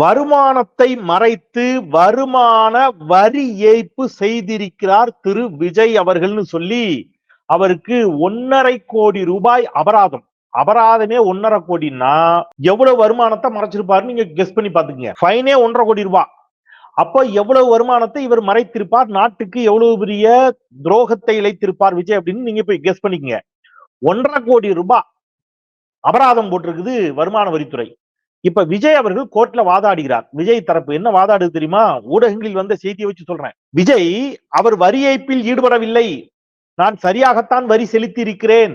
வருமானத்தை மறைத்து வருமான வரி ஏய்ப்பு செய்திருக்கிறார் திரு விஜய் அவர்கள்னு சொல்லி அவருக்கு ஒன்னரை கோடி ரூபாய் அபராதம். அபராதமே ஒன்னரை கோடின்னா எவ்வளவு வருமானத்தை மறைச்சிருப்பாரு நீங்க கெஸ் பண்ணி பாத்துக்கங்க ஃபைனே ஒன்றரை கோடி ரூபாய் அப்போ எவ்வளவு வருமானத்தை இவர் மறைத்திருப்பார்? நாட்டுக்கு எவ்வளவு பெரிய துரோகத்தை இழைத்திருப்பார் விஜய் அப்படின்னு நீங்க போய் கெஸ் பண்ணிக்கங்க. ஒன்றரை கோடி ரூபாய் அபராதம் போட்டிருக்குது வருமான வரித்துறை. இப்ப விஜய் அவர்கள் கோர்ட்ல வாதாடுகிறார். விஜய் தரப்பு என்ன வாதாடுது தெரியுமா? ஊடகங்களில் வந்த செய்தியை வச்சு சொல்றேன். விஜய் அவர் வரி ஏய்ப்பில் ஈடுபடவில்லை. நான் சரியாகத்தான் வரி செலுத்தி இருக்கிறேன்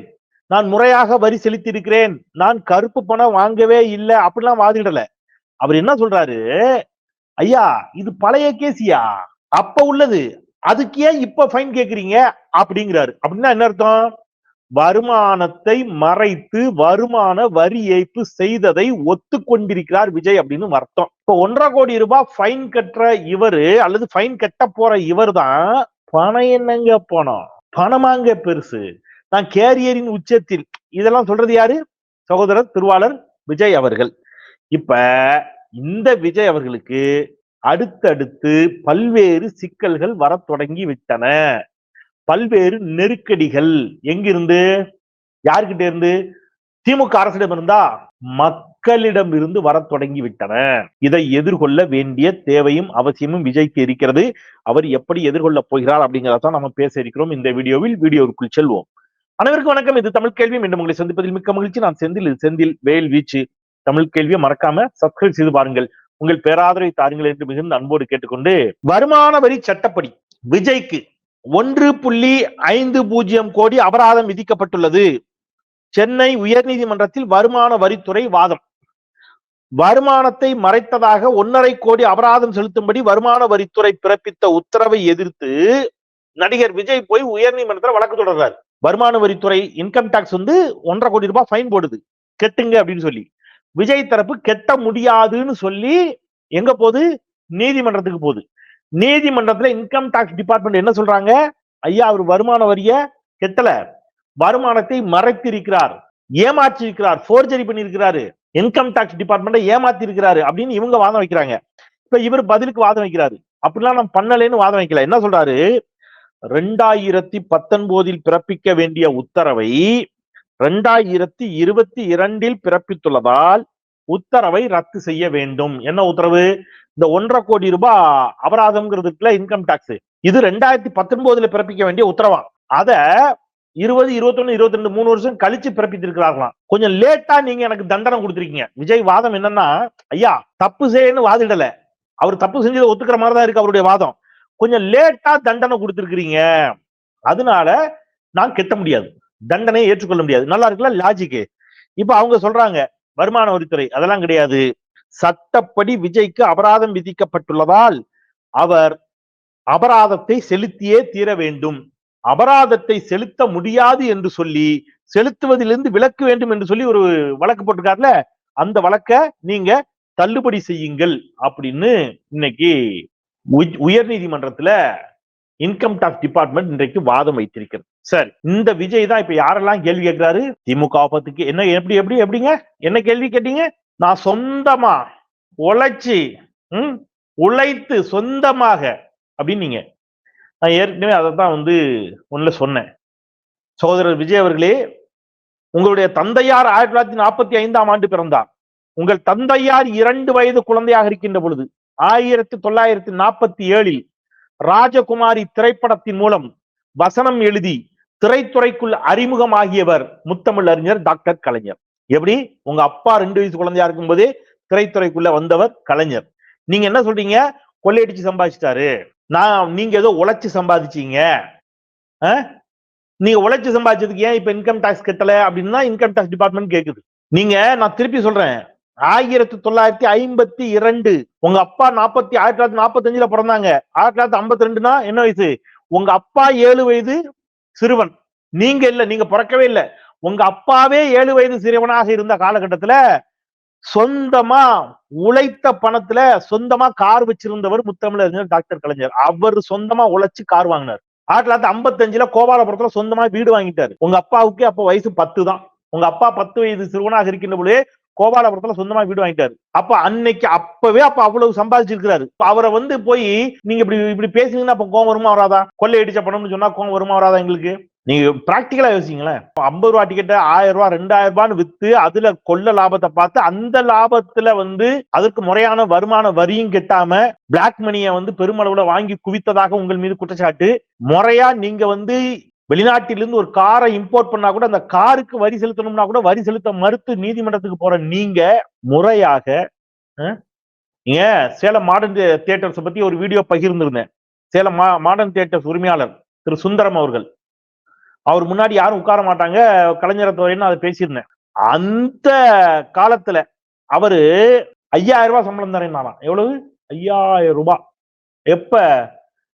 நான் முறையாக வரி செலுத்தி இருக்கிறேன் நான் கருப்பு பணம் வாங்கவே இல்லை. அப்படிலாம் வாதிடல. அவர் என்ன சொல்றாரு? ஐயா இது பழைய கேசியா? அப்ப உள்ளது. அதுக்கு ஏன் இப்ப ஃபைன் கேக்குறீங்க? அப்படிங்கிறாரு. அப்படின்னா என்ன அர்த்தம்? வருமானத்தை மறைத்து வருமான வரி ஏய்ப்பு செய்ததை ஒத்துக்கொண்டிருக்கிறார் விஜய் அப்படின்னு அர்த்தம். இப்ப ஒன்றரை கோடி ரூபாய் ஃபைன் கட்டுற இவரு அல்லது ஃபைன் கட்ட போற இவர் தான் பணம் என்னங்க பணம்? பணமாங்க பெருசு. நான் கேரியரின் உச்சத்தில். இதெல்லாம் சொல்றது யாரு? சகோதரர் திருவாளர் விஜய் அவர்கள். இப்ப இந்த விஜய் அவர்களுக்கு அடுத்தடுத்து பல்வேறு சிக்கல்கள் வரத் தொடங்கி விட்டன. பல்வேறு நெருக்கடிகள். எங்கிருந்து? யார்கிட்ட இருந்து திமுக அரசிடம் இருந்தா மக்களிடம் இருந்து வர தொடங்கி விட்டன இதை எதிர்கொள்ள வேண்டிய தேவையும் அவசியமும் விஜய்க்கு இருக்கிறது. அவர் எப்படி எதிர்கொள்ள போகிறார் அப்படிங்கிறதான் நம்ம பேச இருக்கிறோம் இந்த வீடியோவில். வீடியோவுக்குள் செல்வோம். அனைவருக்கும் வணக்கம். இது தமிழ் கேள்வி. மீண்டும் உங்களை சந்திப்பதில் மிக்க மகிழ்ச்சி. நான் செந்தில். இது செந்தில் வேல் வீச்சு. தமிழ் கேள்வியை மறக்காம சப்ஸ்கிரைப் செய்து பாருங்கள். உங்கள் பேராதரவை தாருங்கள் என்று மிகுந்த அன்போடு கேட்டுக்கொண்டு வருமான வரி சட்டப்படி விஜய்க்கு ஒன்று புள்ளி ஐந்து பூஜ்ஜியம் கோடி அபராதம் விதிக்கப்பட்டுள்ளது. சென்னை உயர்நீதிமன்றத்தில் வருமான வரித்துறை வாதம். வருமானத்தை மறைத்ததாக ஒன்னரை கோடி அபராதம் செலுத்தும்படி வருமான வரித்துறை பிறப்பித்த உத்தரவை எதிர்த்து நடிகர் விஜய் போய் உயர்நீதிமன்றத்தில் வழக்கு தொடர்றாரு. வருமான வரித்துறை இன்கம் டாக்ஸ் வந்து ஒன்றரை கோடி ரூபாய் ஃபைன் போடுது. கெட்டுங்க அப்படின்னு சொல்லி. விஜய் தரப்பு கெட்ட முடியாதுன்னு சொல்லி எங்க போகுது? நீதிமன்றத்துக்கு போகுது. நீதிமன்றத்துல இன்கம் டாக்ஸ் டிபார்ட்மெண்ட் என்ன சொல்றாங்க? ஐயா அவர் வருமான வரிய கெட்டல. வருமானத்தை மறைத்திருக்கிறார். ஏமாற்றி இருக்கிறார் போர்ஜரி பண்ணியிருக்கிறாரு. இன்கம் டாக்ஸ் டிபார்ட்மெண்ட்டை ஏமாத்தி இருக்கிறாரு அப்படின்னு இவங்க வாதம் வைக்கிறாங்க. இப்ப இவர் பதிலுக்கு வாதம் வைக்கிறாரு. அப்படிலாம் நான் பண்ணலேன்னு வாதம் வைக்கல. என்ன சொல்றாரு? ரெண்டாயிரத்தி பத்தொன்பதில் பிறப்பிக்க வேண்டிய உத்தரவை ரெண்டாயிரத்தி இருபத்தி இரண்டில் பிறப்பித்துள்ளதால் உத்தரவை ரத்து செய்ய வேண்டும். என்ன உத்தரவு? இந்த ஒன்றரை கோடி ரூபாய் அபராதம்ங்கிறதுக்குல இன்கம் டாக்ஸ் இது ரெண்டாயிரத்தி பத்தொன்பதுல பிறப்பிக்க வேண்டிய உத்தரவா அத இருபது இருபத்தொன்னு இருபத்தி ரெண்டு மூணு வருஷம் கழிச்சு பிறப்பித்திருக்கிறார்களாம். கொஞ்சம் லேட்டா நீங்க எனக்கு தண்டனை கொடுத்துருக்கீங்க. விஜய் வாதம் என்னன்னா ஐயா தப்பு செய்யன்னு வாதிடல. அவர் தப்பு செஞ்சதை ஒத்துக்கிற மாதிரி தான் இருக்கு அவருடைய வாதம். கொஞ்சம் லேட்டா தண்டனை கொடுத்துருக்கிறீங்க. அதனால நான் கெட்ட முடியாது. தண்டனையை ஏற்றுக்கொள்ள முடியாது. நல்லா இருக்குல்ல லாஜிக்கு இப்ப அவங்க சொல்றாங்க வருமான வரித்துறை. அதெல்லாம் கிடையாது. சட்டப்படி விஜய்க்கு அபராதம் விதிக்கப்பட்டுள்ளதால் அவர் அபராதத்தை செலுத்தியே தீர வேண்டும். அபராதத்தை செலுத்த முடியாது என்று சொல்லி செலுத்துவதிலிருந்து விலக்கு வேண்டும் என்று சொல்லி ஒரு வழக்கு போட்டிருக்காருல அந்த வழக்க நீங்க தள்ளுபடி செய்யுங்கள் அப்படின்னு இன்னைக்கு உயர் நீதிமன்றத்துல இன்கம் டாக்ஸ் டிபார்ட்மெண்ட் இன்றைக்கு வாதம் வைத்திருக்கிறது. சார் இந்த விஜய் தான் இப்ப யாரெல்லாம் கேள்வி கேட்கிறாரு? திமுக பத்துக்கு என்ன எப்படி எப்படி எப்படிங்க? என்ன கேள்வி கேட்டீங்க? நான் சொந்தமா உழைச்சி ம் உழைத்து சொந்தமாக அப்படின்னு நீங்க நான் ஏற்கனவே அதை தான் வந்து ஒன்னுல சொன்னேன். சகோதரர் விஜய் அவர்களே உங்களுடைய தந்தையார் ஆயிரத்தி தொள்ளாயிரத்தி நாற்பத்தி ஐந்தாம் ஆண்டு பிறந்தார். உங்கள் தந்தையார் இரண்டு வயது குழந்தையாக இருக்கின்ற பொழுது ஆயிரத்தி தொள்ளாயிரத்தி நாற்பத்தி ஏழில் ராஜகுமாரி திரைப்படத்தின் மூலம் வசனம் எழுதி திரைத்துறைக்குள் அறிமுகமாகியவர் முத்தமிழ் அறிஞர் டாக்டர் கலைஞர். எப்படி? உங்க அப்பா ரெண்டு வயசு குழந்தையா இருக்கும்போது திரைத்துறைக்குள்ள வந்தவர் கலைஞர். நீங்க என்ன சொல்றீங்க? கொள்ளையடிச்சு சம்பாதிச்சிட்டாரு. நான் நீங்க ஏதோ உழைச்சி சம்பாதிச்சீங்க. நீங்க உழைச்சி சம்பாதிச்சதுக்கு ஏன் இப்ப இன்கம் டாக்ஸ் கட்டல? அப்படின்னா இன்கம் டாக்ஸ் டிபார்ட்மெண்ட் கேக்குது. நீங்க நான் திருப்பி சொல்றேன். ஆயிரத்தி தொள்ளாயிரத்தி ஐம்பத்தி இரண்டு. உங்க அப்பா நாற்பத்தி ஆயிரத்தி தொள்ளாயிரத்தி நாற்பத்தி அஞ்சுல பிறந்தாங்க. ஆயிரத்தி தொள்ளாயிரத்தி ஐம்பத்தி ரெண்டுனா என்ன வயசு? உங்க அப்பா ஏழு வயது சிறுவன். நீங்க இல்ல நீங்க பிறக்கவே இல்லை. உங்க அப்பாவே ஏழு வயது சிறுவனாக இருந்த காலகட்டத்துல சொந்தமா உழைத்த பணத்துல சொந்தமா கார் வச்சிருந்தவர் முத்தமிழறிஞர் டாக்டர் கலைஞர். அவர் சொந்தமா உழைச்சு கார் வாங்கினார். ஆயிரத்தி தொள்ளாயிரத்தி ஐம்பத்தஞ்சுல கோபாலபுரத்துல சொந்தமா வீடு வாங்கிட்டாரு. உங்க அப்பாவுக்கு அப்ப வயசு பத்து தான். உங்க அப்பா பத்து வயது சிறுவனாக இருக்கின்ற பொழுது கோபாலபுரத்துல சொந்தமா வீடு வாங்கிட்டாரு. அப்ப அன்னைக்கு அப்பவே அப்ப அவ்வளவு சம்பாதிச்சிருக்கிறாரு. அவரை வந்து போய் நீங்க இப்படி இப்படி பேசுனீங்கன்னா அப்ப கோவம் வருமா வராதா? கொள்ளை அடிச்ச பணம்னு சொன்னா கோவம் வருமா வராதா எங்களுக்கு? நீங்க பிராக்டிக்கலா யோசிங்களேன். ஐம்பது ரூபா டிக்கெட்டை ஆயிரம் ரூபாய் ரெண்டாயிரம் ரூபான்னு வித்து அதுல கொள்ள லாபத்தை பார்த்து அந்த லாபத்துல வந்து அதற்கு முறையான வருமான வரியும் கெட்டாம பிளாக் மணியை வந்து பெருமளவுல வாங்கி குவித்ததாக உங்கள் மீது குற்றச்சாட்டு. முறையா நீங்க வந்து வெளிநாட்டிலிருந்து ஒரு காரை இம்போர்ட் பண்ணா கூட அந்த காருக்கு வரி செலுத்தணும்னா கூட வரி செலுத்த மறுத்து நீதிமன்றத்துக்கு போற நீங்க முறையாக நீங்க ஏன் சேலம் மாடர்ன் தியேட்டர்ஸ் பத்தி ஒரு வீடியோ பகிர்ந்திருந்தேன். சேலம் மாடர்ன் தியேட்டர்ஸ் உரிமையாளர் திரு சுந்தரம் அவர்கள். அவர் முன்னாடி யாரும் உட்கார மாட்டாங்க. கலைஞரத்துறைன்னு அதை பேசியிருந்தேன். அந்த காலத்துல அவரு ஐயாயிரம் ரூபாய் சம்பளம் தரேன்னாலாம் எவ்வளவு? ஐயாயிரம் ரூபாய். எப்ப?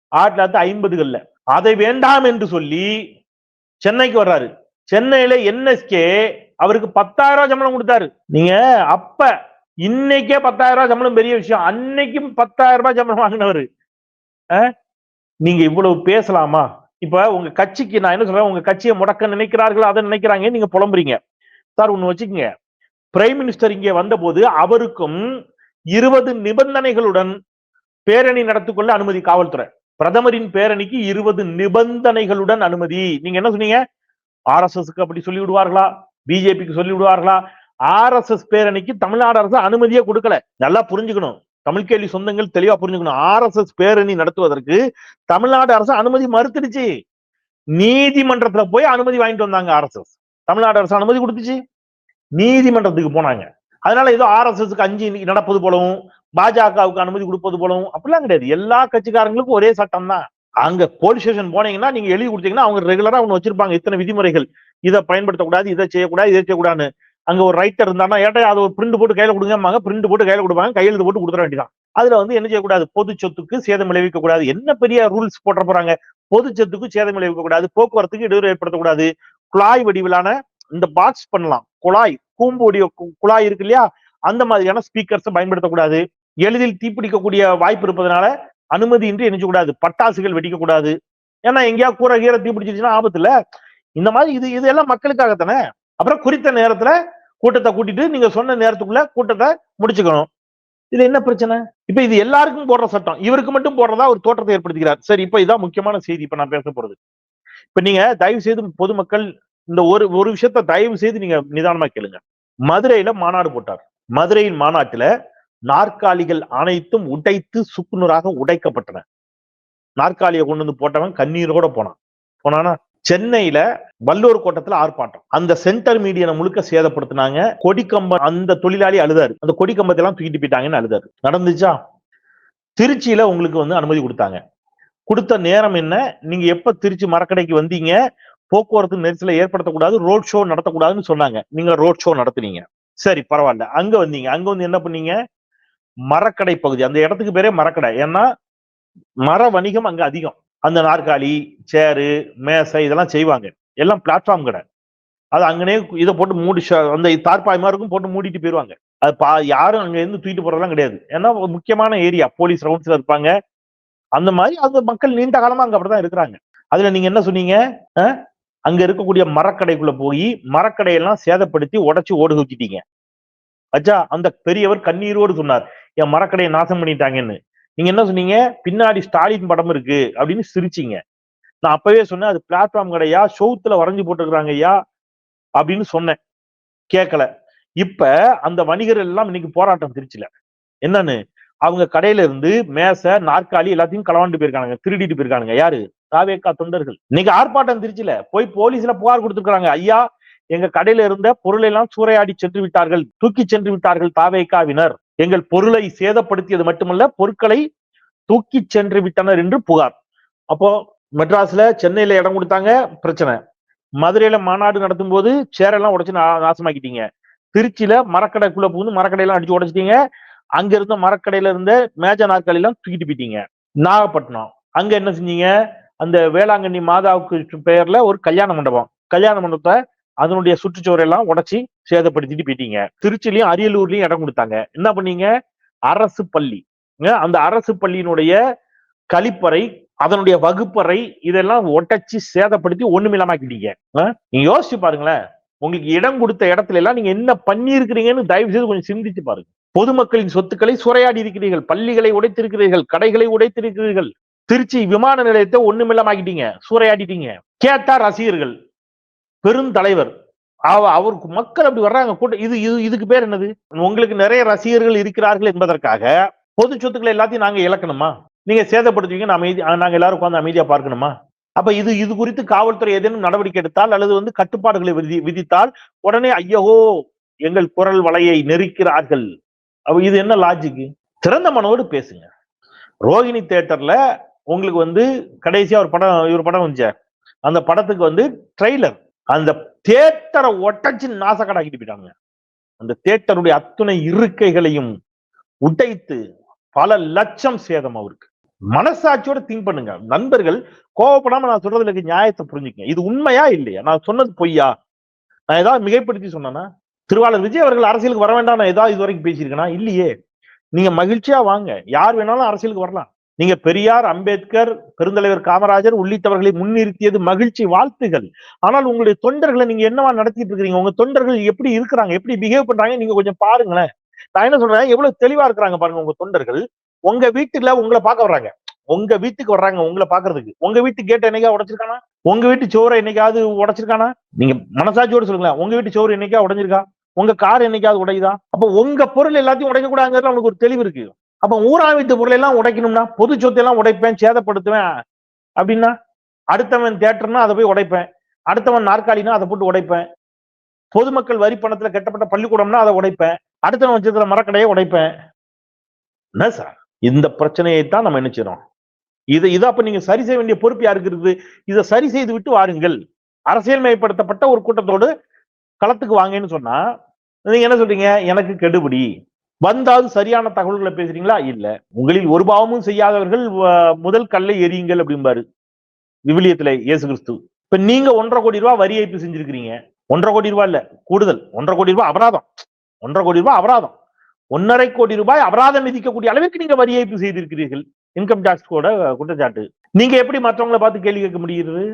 ஆயிரத்தி தொள்ளாயிரத்தி ஐம்பதுகள்ல. அதை வேண்டாம் என்று சொல்லி சென்னைக்கு வர்றாரு. சென்னையில என்எஸ்கே அவருக்கு பத்தாயிரம் ரூபாய் சம்பளம் கொடுத்தாரு. நீங்க அப்ப இன்னைக்கே பத்தாயிரம் ரூபாய் சம்பளம் பெரிய விஷயம். அன்னைக்கும் பத்தாயிரம் ரூபாய் சம்பளம் வாங்கினவர். நீங்க இவ்வளவு பேசலாமா? இப்ப உங்க கட்சிக்கு நான் என்ன சொல்றேன்? உங்க கட்சியை முடக்க நினைக்கிறார்கள்? அதை நினைக்கிறாங்க. நீங்க புலம்புறீங்க. சார் ஒண்ணு வச்சுக்கோங்க. பிரைம் மினிஸ்டர் இங்கே வந்தபோது அவருக்கும் இருபது நிபந்தனைகளுடன் பேரணி நடத்திக்கொள்ள அனுமதி காவல்துறை. பிரதமரின் பேரணிக்கு இருபது நிபந்தனைகளுடன் அனுமதி. நீங்க என்ன சொன்னீங்க? ஆர்எஸ்எஸ்க்கு அப்படி சொல்லி விடுவார்களா பிஜேபிக்கு சொல்லி விடுவார்களா ஆர்எஸ்எஸ் பேரணிக்கு தமிழ்நாடு அரசு அனுமதியே கொடுக்கல. நல்லா புரிஞ்சுக்கணும். தமிழ் கேள்வி சொந்தங்கள் தெளிவா புரிஞ்சுக்கணும். ஆர்எஸ்எஸ் பேரணி நடத்துவதற்கு தமிழ்நாடு அரசு அனுமதி மறுத்துடுச்சு. நீதிமன்றத்துல போய் அனுமதி வாங்கிட்டு வந்தாங்க ஆர்எஸ்எஸ் தமிழ்நாடு அரசு அனுமதி கொடுத்துச்சு. நீதிமன்றத்துக்கு போனாங்க. அதனால ஏதோ ஆர்எஸ்எஸ்க்கு அஞ்சு நடப்பது போலவும் பாஜகவுக்கு அனுமதி கொடுப்பது போலவும் அப்படிலாம் கிடையாது. எல்லா கட்சிக்காரங்களுக்கும் ஒரே சட்டம் தான். அங்க போலீஸ் ஸ்டேஷன் போனீங்கன்னா நீங்க எழுதி கொடுத்தீங்கன்னா அவங்க ரெகுலரா அவங்க வச்சிருப்பாங்க. இத்தனை விதிமுறைகள். இதை பயன்படுத்தக்கூடாது இதை செய்யக்கூடாது இதை செய்யக்கூடாதுன்னு. அங்க ஒரு ரைட்டர் இருந்தானா ஏட்டா அது ஒரு பிரிண்ட் போட்டு கையில கொடுங்கம்பாங்க. பிரிண்ட் போட்டு கையில கொடுப்பாங்க. கையெழுத்து போட்டு கொடுத்துட வேண்டியதான் அதுல வந்து என்ன செய்யக்கூடாது? பொது சொத்துக்கு சேதம் விளைவிக்க கூடாது என்ன பெரிய ரூல்ஸ் போட்ட போறாங்க? பொது சொத்துக்கு சேதம் விளைவிக்க கூடாது போக்குவரத்துக்கு இடையூறு ஏற்படுத்தக்கூடாது குழாய் வடிவிலான இந்த பாக்ஸ் பண்ணலாம். குழாய் கூம்பு வடிவ கு- குழாய் இருக்கு இல்லையா? அந்த மாதிரியான ஸ்பீக்கர்ஸை பயன்படுத்தக்கூடாது. எளிதில் தீப்பிடிக்கக்கூடிய வாய்ப்பு இருப்பதனால அனுமதியின்றி இன்றி கூடாது பட்டாசுகள் வெடிக்கக்கூடாது. ஏன்னா எங்கேயா கூரை கீரை தீப்பிடிச்சிருச்சுன்னா பிடிச்சிருச்சுன்னா ஆபத்துல இந்த மாதிரி இது இதெல்லாம் மக்களுக்காகத்தானே? அப்புறம் குறித்த நேரத்துல கூட்டத்தை கூட்டிட்டு நீங்க சொன்ன நேரத்துக்குள்ள கூட்டத்தை முடிச்சுக்கணும். இது என்ன பிரச்சனை? இப்ப இது எல்லாருக்கும் போடுற சட்டம். இவருக்கு மட்டும் போடுறதா ஒரு தோற்றத்தை ஏற்படுத்துகிறார் சரி இப்ப இதான் முக்கியமான செய்தி. இப்ப நான் பேச போறது. இப்ப நீங்க தயவு செய்து பொதுமக்கள் இந்த ஒரு ஒரு விஷயத்த தயவு செய்து நீங்க நிதானமா கேளுங்க. மதுரையில மாநாடு போட்டார். மதுரையின் மாநாட்டுல நாற்காலிகள் அனைத்தும் உடைத்து சுக்குநூறாக உடைக்கப்பட்டன. நாற்காலியை கொண்டு வந்து போட்டவன் கண்ணீரோட போனான். போனானா? சென்னையில வல்லூர் கோட்டத்துல ஆர்ப்பாட்டம். அந்த சென்டர் மீடியனை முழுக்க சேதப்படுத்தினாங்க. கொடிக்கம்பம் அந்த தொழிலாளி அழுதாரு. அந்த கொடிக்கம்பத்தை எல்லாம் தூக்கிட்டு போயிட்டாங்கன்னு அழுதாரு. நடந்துச்சா? திருச்சியில உங்களுக்கு வந்து அனுமதி கொடுத்தாங்க. கொடுத்த நேரம் என்ன? நீங்க எப்ப திருச்சி மரக்கடைக்கு வந்தீங்க? போக்குவரத்து நெரிசலை ஏற்படுத்தக்கூடாது ரோட் ஷோ நடத்தக்கூடாதுன்னு சொன்னாங்க. நீங்க ரோட் ஷோ நடத்துனீங்க. சரி பரவாயில்ல. அங்க வந்தீங்க. அங்க வந்து என்ன பண்ணீங்க? மரக்கடை பகுதி. அந்த இடத்துக்கு பேரே மரக்கடை. ஏன்னா மர வணிகம் அங்க அதிகம். அந்த நாற்காலி சேரு மேசை இதெல்லாம் செய்வாங்க. எல்லாம் பிளாட்ஃபார்ம் கடை. அது அங்கனே இதை போட்டு மூடி அந்த தார்பாய் இருக்கும் போட்டு மூடிட்டு போயிருவாங்க. அது பா யாரும் அங்க இருந்து தூக்கிட்டு போறதெல்லாம் கிடையாது. ஏன்னா முக்கியமான ஏரியா. போலீஸ் ரவுண்ட்ஸ்ல இருப்பாங்க. அந்த மாதிரி அந்த மக்கள் நீண்ட காலமா அங்க அப்படிதான் இருக்கிறாங்க. அதுல நீங்க என்ன சொன்னீங்க? அங்க இருக்கக்கூடிய மரக்கடைக்குள்ள போய் மரக்கடையெல்லாம் சேதப்படுத்தி உடச்சு ஓடு வச்சுட்டீங்க அச்சா அந்த பெரியவர் கண்ணீரோடு சொன்னார். என் மரக்கடையை நாசம் பண்ணிட்டாங்கன்னு. நீங்க என்ன சொன்னீங்க? பின்னாடி ஸ்டாலின் படம் இருக்கு அப்படின்னு சிரிச்சீங்க. நான் அப்பவே சொன்னேன் அது பிளாட்ஃபார்ம் கடையா? ஷோத்துல வரைஞ்சு போட்டுருக்காங்க ஐயா அப்படின்னு சொன்னேன். கேட்கல இப்ப அந்த வணிகர் எல்லாம் இன்னைக்கு போராட்டம் திருச்சில. என்னன்னு? அவங்க கடையில இருந்து மேசை நாற்காலி எல்லாத்தையும் களவாண்டு போயிருக்காங்க திருடிட்டு போயிருக்காங்க யாரு? தாவேக்கா தொண்டர்கள். இன்னைக்கு ஆர்ப்பாட்டம் திருச்சில. போய் போலீஸ்ல புகார் கொடுத்துருக்காங்க ஐயா எங்க கடையில இருந்த பொருளை எல்லாம் சூறையாடி சென்று விட்டார்கள். தூக்கி சென்று விட்டார்கள் தாவேக்காவினர். எங்கள் பொருளை சேதப்படுத்தியது மட்டுமல்ல பொருட்களை தூக்கி சென்று விட்டனர் என்று புகார். அப்போ மெட்ராஸ்ல சென்னையில இடம் கொடுத்தாங்க பிரச்சனை. மதுரையில மாநாடு நடத்தும் போது சேரெல்லாம் உடச்சு நாசமாக்கிட்டீங்க. திருச்சியில மரக்கடைக்குள்ள புகுந்து மரக்கடையெல்லாம் அடிச்சு உடைச்சிட்டீங்க. அங்க இருந்த மரக்கடையில இருந்த மேஜ நாற்காலி எல்லாம் தூக்கிட்டு போயிட்டீங்க. நாகப்பட்டினம். அங்க என்ன செஞ்சீங்க? அந்த வேளாங்கண்ணி மாதாவுக்கு பெயர்ல ஒரு கல்யாண மண்டபம். கல்யாண மண்டபத்தை அதனுடைய சுற்றுச்சுவரெல்லாம் உடைச்சி சேதப்படுத்திட்டு போயிட்டீங்க. திருச்சிலையும் அரியலூர்லயும் இடம் கொடுத்தாங்க. என்ன பண்ணீங்க? அரசு பள்ளி. அந்த அரசு பள்ளியினுடைய கழிப்பறை அதனுடைய வகுப்பறை இதெல்லாம் ஒட்டச்சு சேதப்படுத்தி ஒண்ணுமில்லாமக்கிட்டீங்க நீங்க யோசிச்சு பாருங்களேன். உங்களுக்கு இடம் கொடுத்த இடத்துல எல்லாம் நீங்க என்ன பண்ணியிருக்கிறீங்கன்னு தயவு செய்து கொஞ்சம் சிந்திச்சு பாருங்க. பொதுமக்களின் சொத்துக்களை சுரையாடி இருக்கிறீர்கள். பள்ளிகளை உடைத்திருக்கிறீர்கள். கடைகளை உடைத்திருக்கிறீர்கள். திருச்சி விமான நிலையத்தை ஒண்ணுமில்லமாக்கிட்டீங்க சூறையாடிட்டீங்க கேட்டா ரசிகர்கள். பெருந்தலைவர். அவ அவருக்கு மக்கள் அப்படி வர்றாங்க கூட்டம் இது இது இதுக்கு பேர் என்னது? உங்களுக்கு நிறைய ரசிகர்கள் இருக்கிறார்கள் என்பதற்காக பொது சொத்துக்களை எல்லாத்தையும் நாங்க இழக்கணுமா? நீங்க சேதப்படுத்துவீங்க நான் அமைதி நாங்க எல்லாரும் உட்காந்து அமைதியா பார்க்கணுமா? அப்ப இது இது குறித்து காவல்துறை ஏதேனும் நடவடிக்கை எடுத்தால் அல்லது வந்து கட்டுப்பாடுகளை விதி விதித்தால் உடனே ஐயோ எங்கள் குரல் வலையை நெருக்கிறார்கள். அப்ப இது என்ன லாஜிக்கு திறந்த மனோடு பேசுங்க. ரோகிணி தேட்டர்ல உங்களுக்கு வந்து கடைசியா ஒரு படம் ஒரு படம் வந்துச்சு அந்த படத்துக்கு வந்து ட்ரெய்லர் அந்த தேட்டரை ஒட்டச்சு நாசக்கடாக்கிட்டு போயிட்டாங்க அந்த தேட்டருடைய அத்துணை இருக்கைகளையும் உடைத்து பல லட்சம் சேதம் அவருக்கு. மனசாட்சியோட திங்க் பண்ணுங்க. நண்பர்கள் கோவப்படாம நான் சொல்றதுல இருக்க நியாயத்தை புரிஞ்சுக்கங்க. இது உண்மையா இல்லையா? நான் சொன்னது பொய்யா? நான் ஏதாவது மிகைப்படுத்தி சொன்னேன்னா திருவாளர் விஜய் அவர்கள் அரசியலுக்கு வர வேண்டாம் நான் ஏதாவது இது வரைக்கும் பேசியிருக்கேனா? இல்லையே. நீங்க மகிழ்ச்சியா வாங்க. யார் வேணாலும் அரசியலுக்கு வரலாம். நீங்க பெரியார் அம்பேத்கர் பெருந்தலைவர் காமராஜர் உள்ளிட்டவர்களை முன்னிறுத்தியது மகிழ்ச்சி வாழ்த்துகள். ஆனால் உங்களுடைய தொண்டர்களை நீங்க என்னவா நடத்திட்டு இருக்கிறீங்க? உங்க தொண்டர்கள் எப்படி இருக்கிறாங்க? எப்படி பிஹேவ் பண்றாங்க? நீங்க கொஞ்சம் பாருங்களேன். நான் என்ன சொல்றேன்? எவ்வளவு தெளிவா இருக்கிறாங்க பாருங்க உங்க தொண்டர்கள். உங்க வீட்டுல உங்களை பார்க்க வர்றாங்க. உங்க வீட்டுக்கு வர்றாங்க உங்களை பாக்குறதுக்கு உங்க வீட்டு கேட்டை என்னைக்கா உடைச்சிருக்கானா? உங்க வீட்டு சோறை என்னைக்காவது உடைச்சிருக்கானா? நீங்க மனசாட்சியோட சொல்லுங்களேன். உங்க வீட்டு சோறு என்னைக்கா உடைஞ்சிருக்கா? உங்க கார் என்னைக்காவது உடையுதா? அப்ப உங்க பொருள் எல்லாத்தையும் உடைக்க கூடாதுங்கிறது அவனுக்கு ஒரு தெளிவு இருக்கு. அப்ப ஊராவித்து வீட்டு எல்லாம் உடைக்கணும்னா பொது சொத்தை எல்லாம் உடைப்பேன் சேதப்படுத்துவேன். அப்படின்னா அடுத்தவன் தேட்டர்னா அதை போய் உடைப்பேன். அடுத்தவன் நாற்காலினா அதை போட்டு உடைப்பேன். பொதுமக்கள் வரி பணத்துல கட்டப்பட்ட பள்ளிக்கூடம்னா அதை உடைப்பேன். அடுத்தவன் வச்சிருக்கிற மரக்கடையை உடைப்பேன். என்ன சார் இந்த பிரச்சனையை தான் நம்ம என்ன இதை இதை அப்ப நீங்க சரி செய்ய வேண்டிய பொறுப்பு யாருக்கு இருக்குது? இதை சரி செய்து விட்டு வாருங்கள். அரசியல் மயப்படுத்தப்பட்ட ஒரு கூட்டத்தோடு களத்துக்கு வாங்கன்னு சொன்னா நீங்க என்ன சொல்றீங்க? எனக்கு கெடுபிடி. வந்தாவது சரியான தகவல்களை பேசுறீங்களா? இல்ல. உங்களில் ஒரு பாவமும் செய்யாதவர்கள் முதல் கல்லை எரியுங்கள் அப்படிம்பாரு விவிலியத்துல இயேசு கிறிஸ்து. இப்ப நீங்க ஒன்றரை கோடி ரூபாய் வரி ஏய்ப்பு செஞ்சிருக்கிறீங்க. ஒன்றரை கோடி ரூபாய் இல்ல கூடுதல். ஒன்றரை கோடி ரூபாய் அபராதம். ஒன்றரை கோடி ரூபாய் அபராதம். ஒன்னரை கோடி ரூபாய் அபராதம் விதிக்கக்கூடிய அளவுக்கு நீங்க வரி ஏய்ப்பு செய்திருக்கிறீர்கள். இன்கம் டாக்ஸ் கூட குற்றச்சாட்டு. நீங்க எப்படி மற்றவங்களை பார்த்து கேள்வி கேட்க முடியுது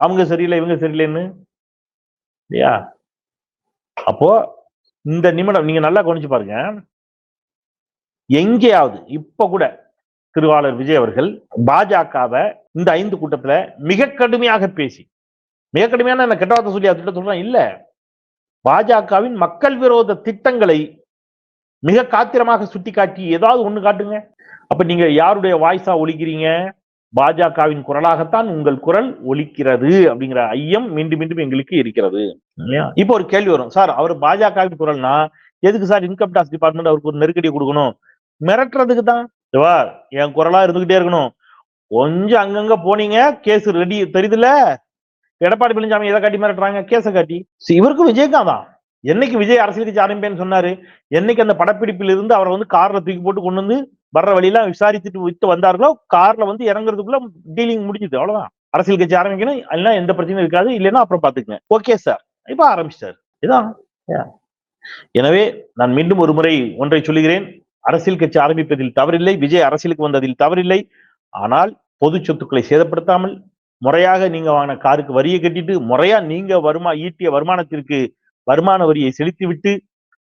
அவங்க சரியில்லை இவங்க சரியில்லைன்னு? இல்லையா? அப்போ இந்த நிமிடம் நீங்க நல்லா கவனிச்சு பாருங்க. எங்கேயாவது இப்ப கூட திருவாளர் விஜய் அவர்கள் பாஜகவை இந்த ஐந்து கூட்டத்துல மிக கடுமையாக பேசி மிக கடுமையான என்ன கெட்டவார்த்தை சொல்லி அது சொல்றேன் இல்ல. பாஜகவின் மக்கள் விரோத திட்டங்களை மிக காத்திரமாக சுட்டிக்காட்டி ஏதாவது ஒண்ணு காட்டுங்க. அப்ப நீங்க யாருடைய வாய்ஸா ஒழிக்கிறீங்க? பாஜகவின் குரலாகத்தான் உங்கள் குரல் ஒலிக்கிறது அப்படிங்கிற ஐயம் மீண்டும் மீண்டும் எங்களுக்கு இருக்கிறது. இப்போ ஒரு கேள்வி வரும். சார் அவர் பாஜகவின் குரல்னா எதுக்கு சார் இன்கம் டாக்ஸ் டிபார்ட்மெண்ட் அவருக்கு ஒரு நெருக்கடி கொடுக்கணும்? மிரட்டுறதுக்கு தான். என் குரலா இருந்துகிட்டே இருக்கணும். கொஞ்சம் அங்கங்க போனீங்க கேஸ் ரெடி தெரியுதுல எடப்பாடி பழனிசாமி எதை காட்டி மிரட்டுறாங்க? கேஸை காட்டி. இவருக்கும் விஜயகாந்த் தான் என்னைக்கு விஜய் அரசியல் கட்சி ஆரம்பிப்பேன்னு சொன்னாரு. என்னைக்கு அந்த படப்பிடிப்பில் இருந்து அவரை வந்து கார்ல தூக்கி போட்டு கொண்டு வந்து வர்ற வழியெல்லாம் விசாரிச்சுட்டு விட்டு வந்தார்களோ கார்ல வந்து இறங்குறதுக்குள்ள டீலிங் முடிஞ்சுது அவ்வளவுதான். அரசியல் கட்சி ஆரம்பிக்கணும் இல்லைன்னா எந்த பிரச்சனையும் இருக்காது இல்லைன்னா அப்புறம் பாத்துக்கங்க ஓகே சார் இப்ப ஆரம்பிச்சிட்டார் இதான். எனவே நான் மீண்டும் ஒரு முறை ஒன்றை சொல்லுகிறேன். அரசியல் கட்சி ஆரம்பிப்பதில் தவறில்லை விஜய் அரசியலுக்கு வந்ததில் தவறில்லை. ஆனால் பொது சொத்துக்களை சேதப்படுத்தாமல் முறையாக நீங்க வாங்கின காருக்கு வரியை கட்டிட்டு முறையா நீங்க வருமா ஈட்டிய வருமானத்திற்கு வருமான வரியை செலுத்திவிட்டு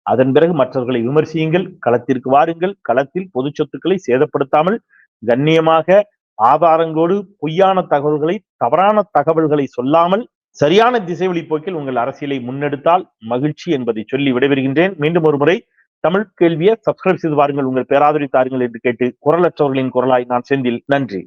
அதன் பிறகு மற்றவர்களை விமர்சியுங்கள் களத்திற்கு வாருங்கள் களத்தில் பொது சொத்துக்களை சேதப்படுத்தாமல் கண்ணியமாக ஆதாரங்களோடு பொய்யான தகவல்களை தவறான தகவல்களை சொல்லாமல் சரியான திசை போக்கில் உங்கள் அரசியலை முன்னெடுத்தால் மகிழ்ச்சி என்பதை சொல்லி விடைபெறுகின்றேன். மீண்டும் ஒரு முறை தமிழ் கேள்வியை சப்ஸ்கிரைப் செய்து வாருங்கள் உங்கள் பேராதரி தாருங்கள் என்று கேட்டு குரலற்றவர்களின் குரலாய் நான் செந்தில். நன்றி.